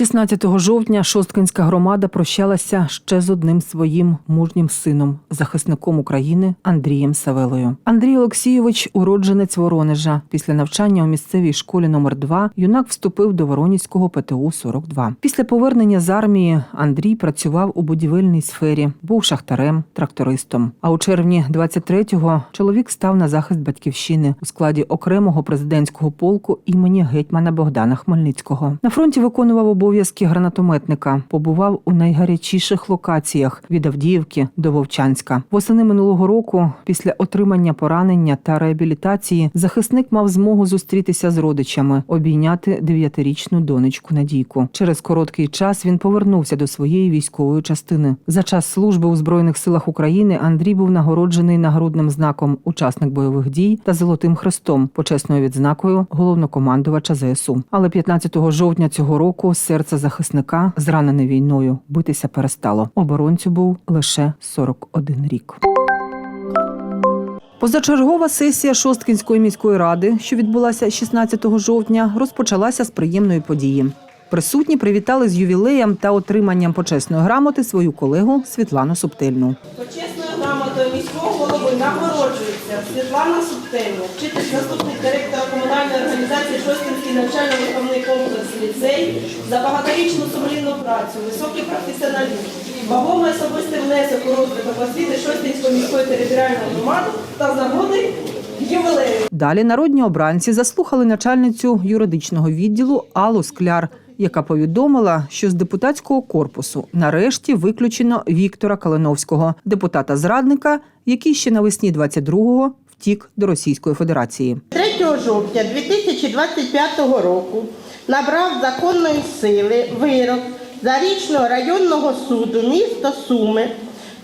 16 жовтня Шосткинська громада прощалася ще з одним своїм мужнім сином, захисником України Андрієм Савелою. Андрій Олексійович, уродженець Воронежа. Після навчання у місцевій школі номер 2 юнак вступив до Воронізького ПТУ 42 Після повернення з армії Андрій працював у будівельній сфері, був шахтарем, трактористом. А у червні 23-го чоловік став на захист батьківщини у складі окремого президентського полку імені гетьмана Богдана Хмельницького. На фронті виконував обов'язки гранатометника, побував у найгарячіших локаціях від Авдіївки до Вовчанська. Восени минулого року, після отримання поранення та реабілітації, захисник мав змогу зустрітися з родичами, обійняти дев'ятирічну донечку Надійку. Через короткий час він повернувся до своєї військової частини. За час служби у збройних силах України Андрій був нагороджений нагрудним знаком учасник бойових дій та золотим хрестом, почесною відзнакою головнокомандувача ЗСУ. Але 15 жовтня цього року серце захисника, зранене війною, битися перестало. Оборонцю був лише 41 рік. Позачергова сесія Шосткінської міської ради, що відбулася 16 жовтня, розпочалася з приємної події. Присутні привітали з ювілеєм та отриманням почесної грамоти свою колегу Світлану Субтельну. Почесною грамотою міського голови нагороджується Світлана Субтельна, вчитель заступник директора комунальної організації Шостинський навчально-виховний комплекс ліцей за багаторічну сумлінну працю, високий професіоналізм, вагомий особистий внесок у розвиток освіти Шостинської міської територіальної громади та з нагоди ювілею. Далі народні обранці заслухали начальницю юридичного відділу Аллу Скляр, яка повідомила, що з депутатського корпусу нарешті виключено Віктора Калиновського, депутата-зрадника, який ще навесні 22-го втік до Російської Федерації. 3 жовтня 2025 року набрав законної сили вирок Зарічного районного суду міста Суми,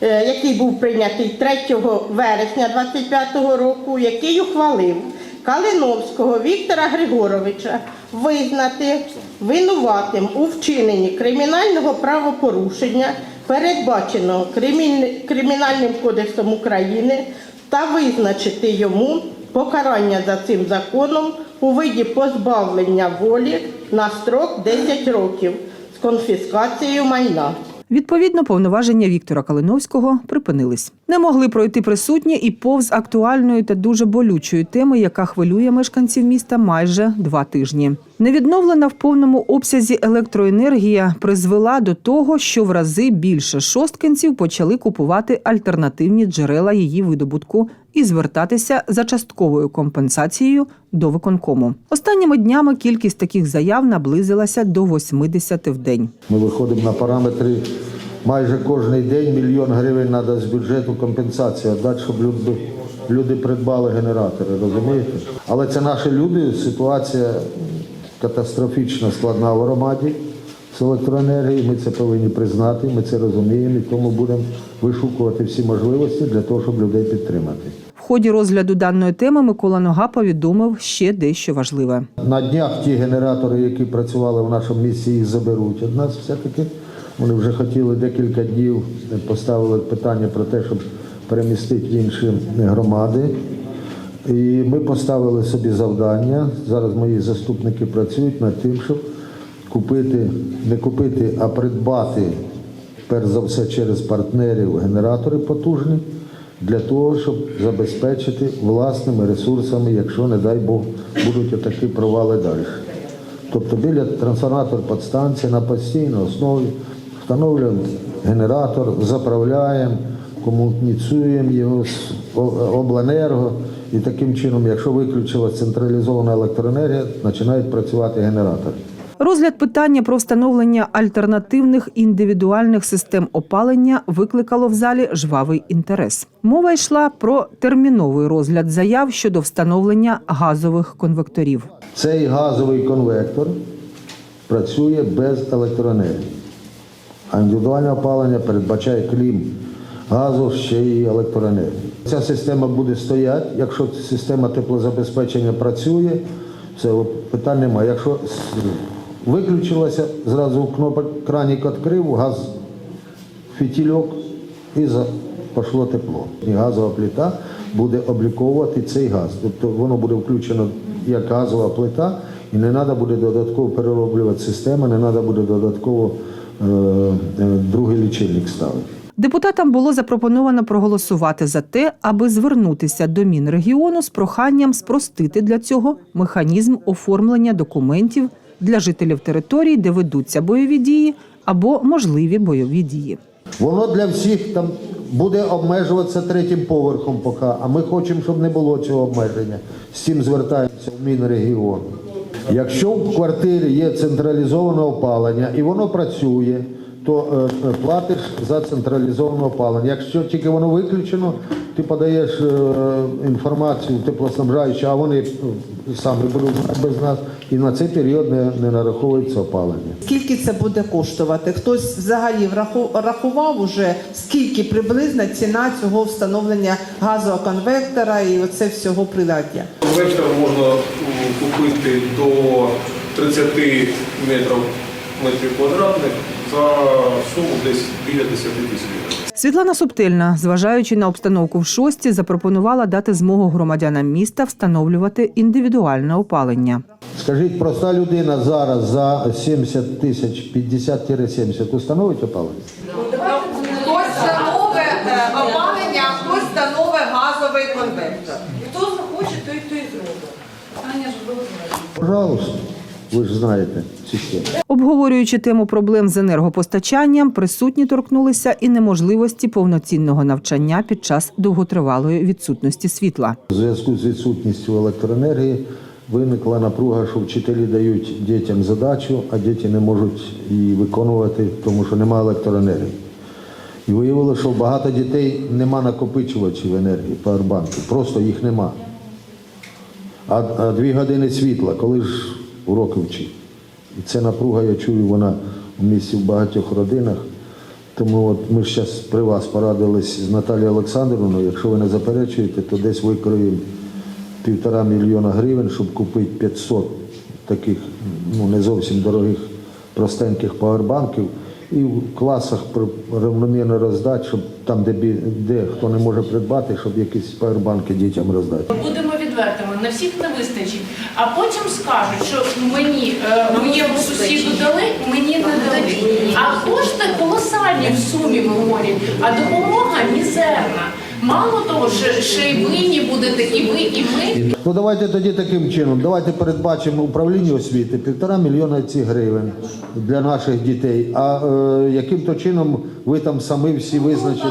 е, який був прийнятий 3 вересня 2025 року, який ухвалив Калиновського Віктора Григоровича визнати винуватим у вчиненні кримінального правопорушення, передбаченого Кримінальним кодексом України, та визначити йому покарання за цим законом у виді позбавлення волі на строк 10 років з конфіскацією майна. Відповідно, повноваження Віктора Калиновського припинились. Не могли пройти присутні і повз актуальної та дуже болючої теми, яка хвилює мешканців міста майже два тижні. Невідновлена в повному обсязі електроенергія призвела до того, що в рази більше шосткинців почали купувати альтернативні джерела її видобутку і звертатися за частковою компенсацією до виконкому. Останніми днями кількість таких заяв наблизилася до 80 в день. Ми виходимо на параметри майже кожен день мільйон гривень треба з бюджету компенсація дати, щоб люди, люди придбали генератори, розумієте? Але це наші люди, ситуація катастрофічно складна в громаді з електроенергією. Ми це повинні признати, ми це розуміємо і тому будемо вишукувати всі можливості для того, щоб людей підтримати. Ході розгляду даної теми Микола Нога повідомив ще дещо важливе. На днях ті генератори, які працювали в нашому місті, їх заберуть від нас все-таки. Вони вже хотіли декілька днів, поставили питання про те, щоб перемістити в інші громади. І ми поставили собі завдання. Зараз мої заступники працюють над тим, щоб купити, не купити, а придбати, перш за все, через партнерів генератори потужні для того, щоб забезпечити власними ресурсами, якщо, не дай Бог, будуть отакі провали далі. Тобто біля трансформатор підстанції на постійній основі встановлюємо генератор, заправляємо, комунікуємо його з обленерго. І таким чином, якщо виключилася централізована електроенергія, починають працювати генератори. Розгляд питання про встановлення альтернативних індивідуальних систем опалення викликало в залі жвавий інтерес. Мова йшла про терміновий розгляд заяв щодо встановлення газових конвекторів. Цей газовий конвектор працює без електроенергії. А індивідуальне опалення передбачає крім газу ще й електроенергію. Ця система буде стояти, якщо система теплозабезпечення працює, це от питань немає. Якщо виключилася, зразу кнопок кранік відкрив, газ фітільок і за, пішло тепло. І газова плита буде обліковувати цей газ. Тобто воно буде включено як газова плита І не треба буде додатково перероблювати систему, не треба буде додатково е, е, другий лічильник ставити. Депутатам було запропоновано проголосувати за те, аби звернутися до Мінрегіону з проханням спростити для цього механізм оформлення документів для жителів територій, де ведуться бойові дії або можливі бойові дії. Воно для всіх там буде обмежуватися третім поверхом поки, а ми хочемо, щоб не було цього обмеження. З цим звертаємося в Мінрегіон. Якщо в квартирі є централізоване опалення і воно працює, то е, е, платиш за централізоване опалення. Якщо тільки воно виключено, ти подаєш е, інформацію в теплоснабжаючу, а вони самі будуть без нас, і на цей період не, не нараховується опалення. Скільки це буде коштувати? Хтось взагалі враху- рахував уже, скільки приблизна ціна цього встановлення газового конвектора і оце всього приладдя? Конвектор можна купити до 30 метрів, метрів квадратних за суму десь біля 10 тисяч гривень. Світлана Субтильна, зважаючи на обстановку в шості, запропонувала дати змогу громадянам міста встановлювати індивідуальне опалення. Скажіть, проста людина зараз за 70 тисяч 50-70 установить опалення? Хтось встановить е, опалення, хтось встановить газовий конвектор. Хто захоче, той той зробить. Пожалуйста, ви ж знаєте систему. Обговорюючи тему проблем з енергопостачанням, присутні торкнулися і неможливості повноцінного навчання під час довготривалої відсутності світла. У зв'язку з відсутністю електроенергії виникла напруга, що вчителі дають дітям задачу, а діти не можуть її виконувати, тому що немає електроенергії. І виявилося, що багато дітей нема накопичувачів енергії, павербанків, просто їх нема. А, дві години світла, коли ж уроки вчить. І це напруга, я чую, вона в місті в багатьох родинах. Тому от ми ж зараз при вас порадились з Наталією Олександровною. Якщо ви не заперечуєте, то десь викроїмо півтора мільйона гривень, щоб купити 500 таких ну, не зовсім дорогих простеньких павербанків і в класах рівномірно роздати, щоб там, де, де хто не може придбати, щоб якісь павербанки дітям роздати. Будемо відвертими, на всіх не вистачить. А потім скажуть, що мені е, моєму сусіду дали, мені не дали. А кошти колосальні в сумі говорять, а допомога мізерна. Мало того, що ще й винні будете і ви, і ми. Ну давайте тоді таким чином. Давайте передбачимо управлінню освіти півтора мільйона цих гривень для наших дітей. А е, яким то чином ви там самі всі визначите?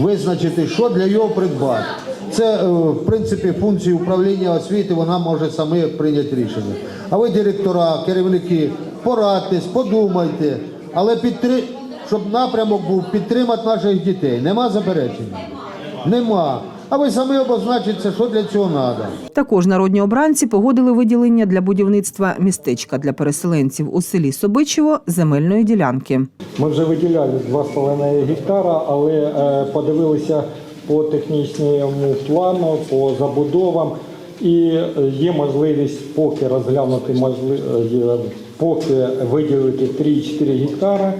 Визначити, що для його придбати. Це е, в принципі функції управління освіти, вона може саме прийняти рішення. А ви, директора, керівники, порадьтесь, подумайте, але підтри... щоб напрямок був підтримати наших дітей. Нема заперечень? Нема. А ви самі обозначите, що для цього треба. Також народні обранці погодили виділення для будівництва містечка для переселенців у селі Собичево земельної ділянки. Ми вже виділяли 2,5 гектара, але е, подивилися по технічному плану, по забудовам. І е, є можливість поки розглянути е, поки виділити 3-4 гектари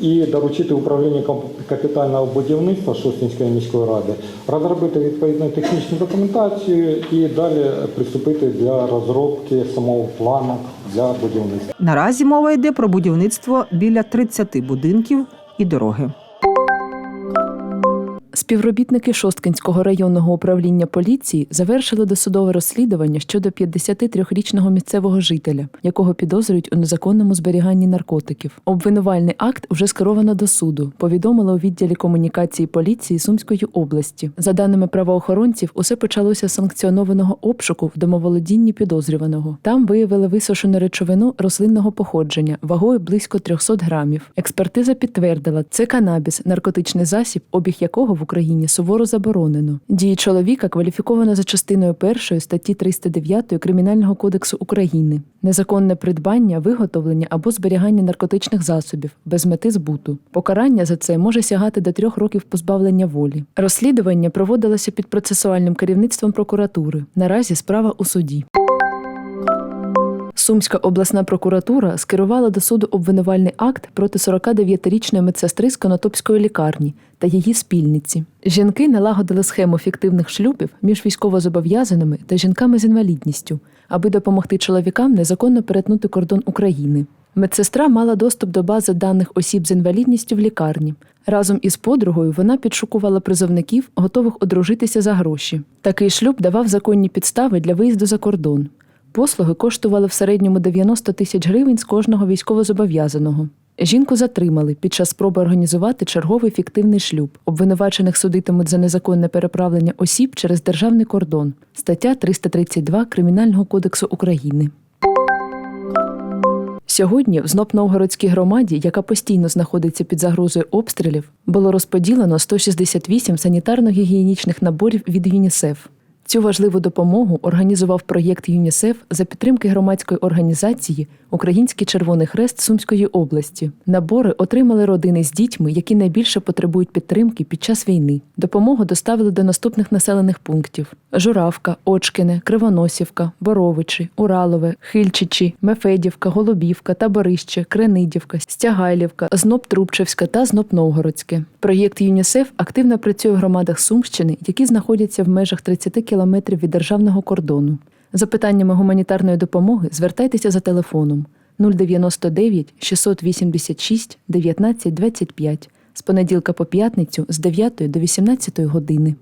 і доручити управлінню кап- капітального будівництва Шостинської міської ради розробити відповідну технічну документацію і далі приступити для розробки самого плану для будівництва. Наразі мова йде про будівництво біля 30 будинків і дороги. Співробітники Шосткинського районного управління поліції завершили досудове розслідування щодо 53-річного місцевого жителя, якого підозрюють у незаконному зберіганні наркотиків. Обвинувальний акт вже скеровано до суду. Повідомили у відділі комунікації поліції Сумської області. За даними правоохоронців, усе почалося з санкціонованого обшуку в домоволодінні підозрюваного. Там виявили висушену речовину рослинного походження вагою близько 300 грамів. Експертиза підтвердила, це канабіс, наркотичний засіб, обіг якого Україні суворо заборонено. Дії чоловіка кваліфіковано за частиною першої статті 309 Кримінального кодексу України. Незаконне придбання, виготовлення або зберігання наркотичних засобів без мети збуту. Покарання за це може сягати до трьох років позбавлення волі. Розслідування проводилося під процесуальним керівництвом прокуратури. Наразі справа у суді. Сумська обласна прокуратура скерувала до суду обвинувальний акт проти 49-річної медсестри з Конотопської лікарні та її спільниці. Жінки налагодили схему фіктивних шлюбів між військовозобов'язаними та жінками з інвалідністю, аби допомогти чоловікам незаконно перетнути кордон України. Медсестра мала доступ до бази даних осіб з інвалідністю в лікарні. Разом із подругою вона підшукувала призовників, готових одружитися за гроші. Такий шлюб давав законні підстави для виїзду за кордон. Послуги коштували в середньому 90 тисяч гривень з кожного військовозобов'язаного. Жінку затримали під час спроби організувати черговий фіктивний шлюб. Обвинувачених судитимуть за незаконне переправлення осіб через державний кордон. Стаття 332 Кримінального кодексу України. Сьогодні в Знопновгородській громаді, яка постійно знаходиться під загрозою обстрілів, було розподілено 168 санітарно-гігієнічних наборів від ЮНІСЕФ. Цю важливу допомогу організував проєкт ЮНІСЕФ за підтримки громадської організації Український Червоний Хрест Сумської області. Набори отримали родини з дітьми, які найбільше потребують підтримки під час війни. Допомогу доставили до наступних населених пунктів: Журавка, Очкине, Кривоносівка, Боровичі, Уралове, Хильчичі, Мефедівка, Голубівка, Таборище, Кренидівка, Стягайлівка, Зноб-Трубчевська та Зноб-Новгородське. Проєкт ЮНІСЕФ активно працює в громадах Сумщини, які знаходяться в межах 30 кілометрів від державного кордону. За питаннями гуманітарної допомоги звертайтеся за телефоном 099 686 19 25 з понеділка по п'ятницю з 9 до 18 години.